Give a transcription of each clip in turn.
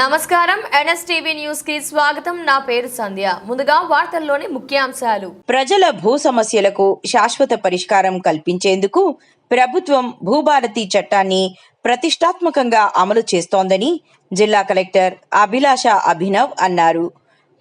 నమస్కారం. ఎన్ఎస్టీవీ న్యూస్కి స్వాగతం. నా పేరు సంధ్య. ముందుగా వార్తల్లోని ముఖ్యాంశాలు. ప్రజల భూ సమస్యలకు శాశ్వత పరిష్కారం కల్పించేందుకు ప్రభుత్వం భూభారతి చట్టాన్ని ప్రతిష్టాత్మకంగా అమలు చేస్తోందని జిల్లా కలెక్టర్ అభిలాష అభినవ్ అన్నారు.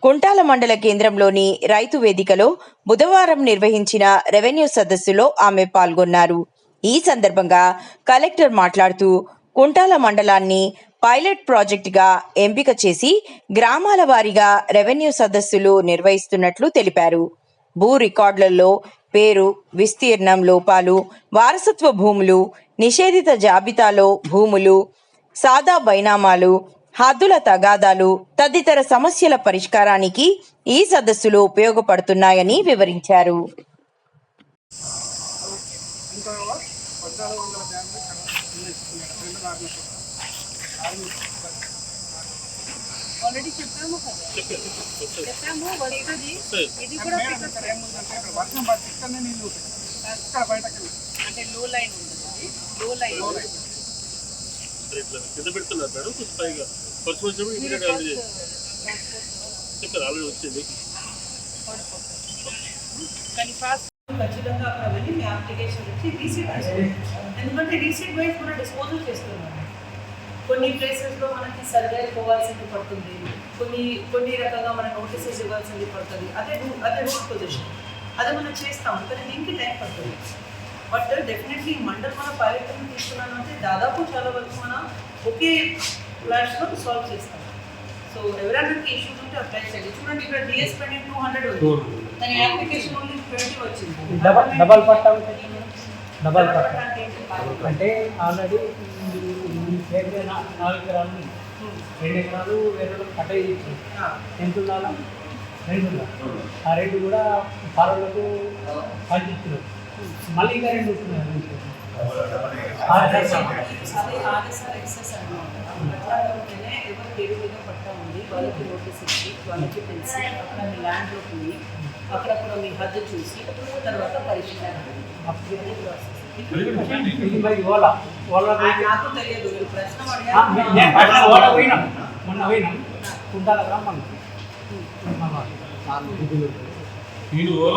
కుంటాల మండల కేంద్రంలోని రైతు వేదికలో బుధవారం నిర్వహించిన రెవెన్యూ సదస్సులో ఆమె పాల్గొన్నారు. ఈ సందర్భంగా కలెక్టర్ మాట్లాడుతూ కుంటాల మండలాన్ని పైలట్ ప్రాజెక్టుగా ఎంపిక చేసి గ్రామాల వారీగా రెవెన్యూ సదస్సులు నిర్వహిస్తున్నట్లు తెలిపారు. భూ రికార్డులలో పేరు విస్తీర్ణం లోపాలు వారసత్వ భూములు నిషేధిత జాబితాలో భూములు సాదా బైనామాలు హద్దుల తగాదాలు తదితర సమస్యల పరిష్కారానికి ఈ సదస్సులు ఉపయోగపడుతున్నాయని వివరించారు. ఆల్రెడీ చెప్పాము కదా చెప్పాము వస్తుంది ఇది కూడా ఇక్కడ ఏముందంటే ఇక్కడ వర్షం పడితే ఇక్కడనే నీళ్ళు ఊతాయి. ఇక్కడ బయటకు వెళ్ళి. అంటే లో లైన్ ఉంటుంది లో లైన్ ఇట్లా కింద పెడుతున్నారు మేడం కొంచెం పైగా ఫస్ట్ వచ్చినప్పుడు ఇమీడియట్ ఆల్రెడీ చెప్పారు ఆల్రెడీ వచ్చింది కానీ ఫాస్ట్ ఖచ్చితంగా అక్కడ వెళ్ళి మీ అప్లికేషన్ ఇచ్చి రీసీట్ తీసుకోండి ఎందుకంటే రీసీట్ వైజ్ కూడా డిస్పోజల్ చేస్తున్నాం కొన్ని ప్లేసెస్లో మనకి సర్వే పోవాల్సింది పడుతుంది. కొన్ని కొన్ని రకంగా మన నోటీసెస్ ఇవ్వాల్సింది పడుతుంది. అదే రూ- అదే రూట్ పొజిషన్ అదే మనం చేస్తాం. కానీ దీనికి టైం పడుతుంది. బట్ డెఫినెట్లీ మండల్ మన పైలట్ తీసుకున్నాను అంటే దాదాపు చాలా వరకు మనం ఒకే ఫ్లాష్లో సాల్వ్ చేస్తాం. సో ఎవరైనా ఇష్యూస్ ఉంటే అప్లై చేయండి. చూడండి ఇక్కడ డిఎస్ పెండింగ్ టూ హండ్రెడ్ వచ్చింది దాని అప్లికేషన్ ఓన్లీ డబల్ డబల్ పట్టా డబల్ పట్టా అంటే ఆల్రెడీ నాలుగు ఎకరాలు ఉన్నాయి. రెండు ఎకరాలు వేరే ఇచ్చి ఆ, ఎంత ఉండాలా? రెండు ఉండాలి? ఆ రెండు కూడా పాలలకు పంచిస్తున్నారు మళ్ళీ ఇంకా రెండు. అదే ఆర్ఎస్ఆర్ ఎక్సెస్ పేరు మీద పట్టా ఉంది. వాళ్ళకి నోటీస్ ఇచ్చి వాళ్ళకి తెలిసి అక్కడ మీ ల్యాండ్లోకి పోయి అక్కడక్కడ మీ హద్దు చూసి తర్వాత ఆ, నాకు తెలియదు. మీరు ప్రశ్న అడిగారు.